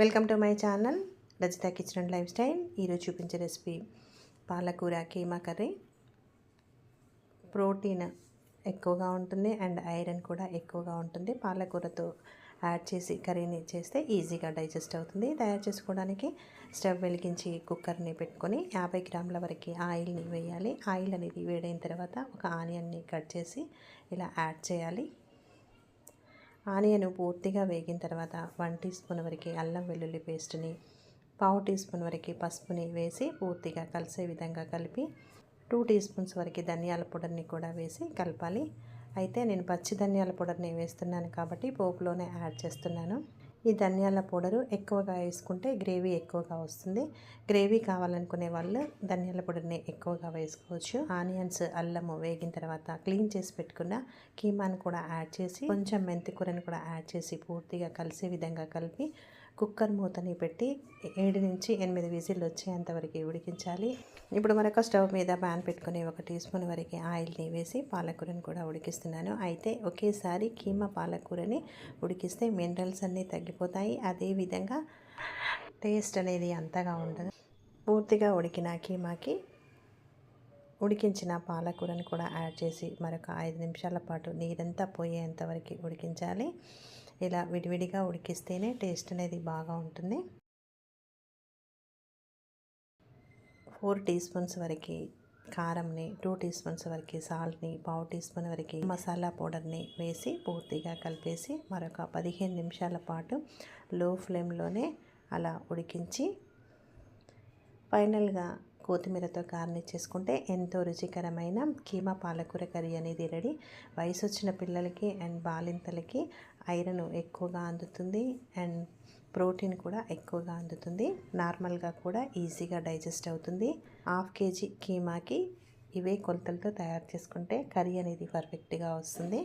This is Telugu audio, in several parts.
Welcome to my channel Rajitha kitchen and lifestyle. ఈరోజు చూపించే రెసిపీ పాలకూర కీమా కర్రీ. ప్రోటీన్ ఎక్కువగా ఉంటుంది అండ్ ఐరన్ కూడా ఎక్కువగా ఉంటుంది. పాలకూరతో యాడ్ చేసి కర్రీని చేస్తే ఈజీగా డైజెస్ట్ అవుతుంది. తయారు చేసుకోవడానికి స్టవ్ వెలిగించి కుక్కర్ని పెట్టుకొని యాభై గ్రాముల వరకు ఆయిల్ని వేయాలి. ఆయిల్ అనేది వేడైన తర్వాత ఒక ఆనియన్ని కట్ చేసి ఇలా యాడ్ చేయాలి. ఆనియన్ పూర్తిగా వేగిన తర్వాత వన్ టీ స్పూన్ వరకు అల్లం వెల్లుల్లి పేస్ట్ని పావు టీ స్పూన్ వరకు పసుపుని వేసి పూర్తిగా కలిసే విధంగా కలిపి టూ టీ స్పూన్స్ వరకు ధనియాల పొడిని కూడా వేసి కలపాలి. అయితే నేను పచ్చి ధనియాల పౌడర్ని వేస్తున్నాను కాబట్టి పోపులోనే యాడ్ చేస్తున్నాను. ఈ ధనియాల పౌడరు ఎక్కువగా వేసుకుంటే గ్రేవీ ఎక్కువగా వస్తుంది. గ్రేవీ కావాలనుకునే వాళ్ళు ధనియాల పౌడర్ని ఎక్కువగా వేసుకోవచ్చు. ఆనియన్స్ అల్లము వేగిన తర్వాత క్లీన్ చేసి పెట్టుకున్న కీమాను కూడా యాడ్ చేసి కొంచెం మెంతి కూరని కూడా యాడ్ చేసి పూర్తిగా కలిసే విధంగా కలిపి కుక్కర్ మూతని పెట్టి ఏడు నుంచి ఎనిమిది విజిల్లు వచ్చేంత వరకు ఉడికించాలి. ఇప్పుడు మరొక స్టవ్ మీద ప్యాన్ పెట్టుకుని ఒక టీ స్పూన్ వరకు ఆయిల్ని వేసి పాలకూరని కూడా ఉడికిస్తున్నాను. అయితే ఒకేసారి కీమా పాలకూరని ఉడికిస్తే మినరల్స్ అన్నీ తగ్గిపోతాయి. అదేవిధంగా టేస్ట్ అనేది అంతగా ఉండదు. పూర్తిగా ఉడికిన కీమాకి ఉడికించిన పాలకూరని కూడా యాడ్ చేసి మరొక ఐదు నిమిషాల పాటు నీరంతా పోయేంత వరకు ఉడికించాలి. ఇలా విడివిడిగా ఉడికిస్తేనే టేస్ట్ అనేది బాగా ఉంటుంది. ఫోర్ టీ స్పూన్స్ వరకు కారంని టూ టీ స్పూన్స్ వరకు సాల్ట్ని పావు టీ స్పూన్ వరకు మసాలా పౌడర్ని వేసి పూర్తిగా కలిపేసి మరొక పదిహేను నిమిషాల పాటు లో ఫ్లేమ్లోనే అలా ఉడికించి ఫైనల్గా కొత్తిమీరతో గార్నిష్ చేసుకుంటే ఎంతో రుచికరమైన కీమా పాలకూర కర్రీ అనేది రెడీ. వయసు వచ్చిన పిల్లలకి అండ్ బాలింతలకి ఐరన్ ఎక్కువగా అందుతుంది అండ్ ప్రోటీన్ కూడా ఎక్కువగా అందుతుంది. నార్మల్గా కూడా ఈజీగా డైజెస్ట్ అవుతుంది. హాఫ్ కేజీ కీమాకి ఇవే కొలతలతో తయారు చేసుకుంటే కర్రీ అనేది పర్ఫెక్ట్గా వస్తుంది.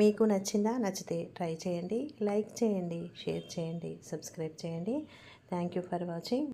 మీకు నచ్చిందా నచ్చితే ట్రై చేయండి లైక్ చేయండి షేర్ చేయండి సబ్స్క్రైబ్ చేయండి. Thank you for watching.